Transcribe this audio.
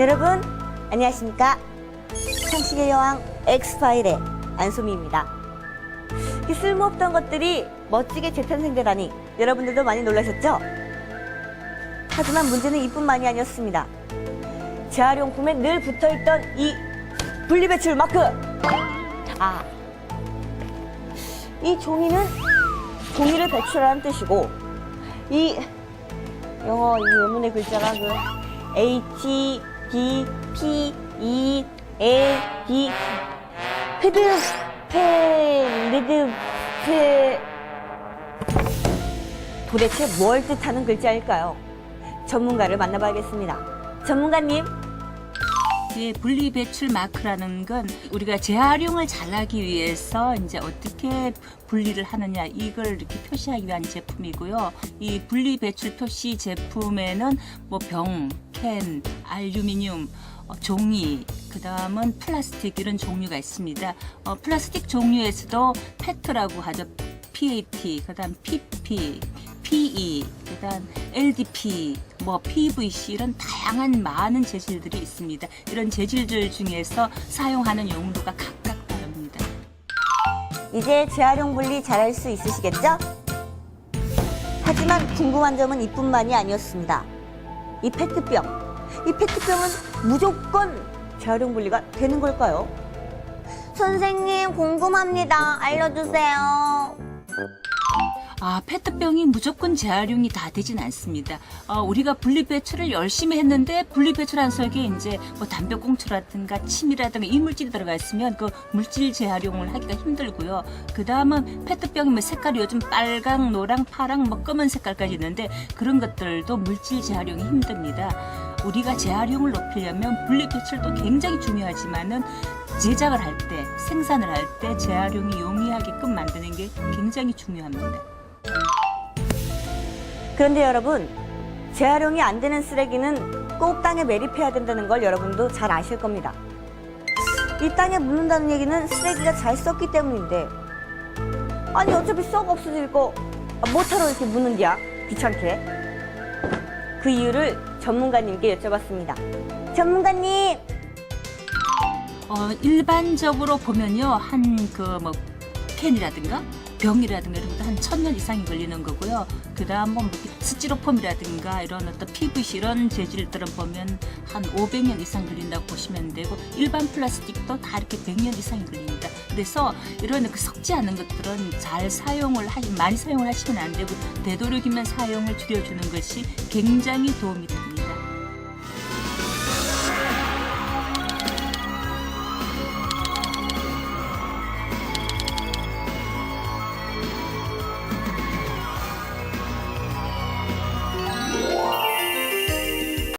여러분 안녕하십니까? 상식의 여왕 엑스파일의 안소미입니다. 이 쓸모없던 것들이 멋지게 재탄생되다니 여러분들도 많이 놀라셨죠? 하지만 문제는 이뿐만이 아니었습니다. 재활용품에 늘 붙어있던 이 분리배출 마크! 아, 이 종이는 종이를 배출하는 뜻이고 이 영어 이 원문의 글자가 그 H D P E L D 패드 펜 리드 패 도대체 뭘 뜻하는 글자일까요? 전문가를 만나봐야겠습니다. 전문가님, 이제 분리 배출 마크라는 건 우리가 재활용을 잘하기 위해서 이제 어떻게 분리를 하느냐 이걸 이렇게 표시하기 위한 제품이고요. 이 분리 배출 표시 제품에는 뭐 병, 캔, 알루미늄, 어, 종이, 그 다음은 플라스틱 이런 종류가 있습니다. 어, 플라스틱 종류에서도 페트라고 하죠. PAT, 그 다음 PP, PE, 그 다음 LDP, 뭐 PVC 이런 다양한 많은 재질들이 있습니다. 이런 재질들 중에서 사용하는 용도가 각각 다릅니다. 이제 재활용 분리 잘할 수 있으시겠죠? 하지만 궁금한 점은 이뿐만이 아니었습니다. 이 페트병. 이 페트병은 무조건 재활용 분리가 되는 걸까요? 선생님, 궁금합니다. 알려주세요. 아, 페트병이 무조건 재활용이 다 되진 않습니다. 어, 우리가 분리 배출을 열심히 했는데 분리 배출한 속에 이제 뭐 담배꽁초라든가 침이라든가 이물질이 들어가 있으면 그 물질 재활용을 하기가 힘들고요. 그 다음은 페트병이 뭐 색깔이 요즘 빨강, 노랑, 파랑, 뭐 검은 색깔까지 있는데 그런 것들도 물질 재활용이 힘듭니다. 우리가 재활용을 높이려면 분리 배출도 굉장히 중요하지만은 제작을 할 때, 생산을 할 때 재활용이 용이하게끔 만드는 게 굉장히 중요합니다. 그런데 여러분, 재활용이 안 되는 쓰레기는 꼭 땅에 매립해야 된다는 걸 여러분도 잘 아실 겁니다. 이 땅에 묻는다는 얘기는 쓰레기가 잘 썩기 때문인데, 아니, 어차피 썩 없어질 거, 아, 뭐하러 이렇게 묻는디야? 귀찮게. 그 이유를 전문가님께 여쭤봤습니다. 전문가님! 어, 일반적으로 보면요, 한 그 뭐 캔이라든가 병이라든가 이런 것도 한 천 년 이상이 걸리는 거고요. 그 다음 뭐 스티로폼이라든가 이런 어떤 PVC 이런 재질들은 보면 한 500년 이상 걸린다고 보시면 되고 일반 플라스틱도 다 이렇게 100년 이상이 걸립니다. 그래서 이런 그 썩지 않은 것들은 잘 사용을 하시 많이 사용을 하시면 안 되고 되도록이면 사용을 줄여주는 것이 굉장히 도움이 됩니다.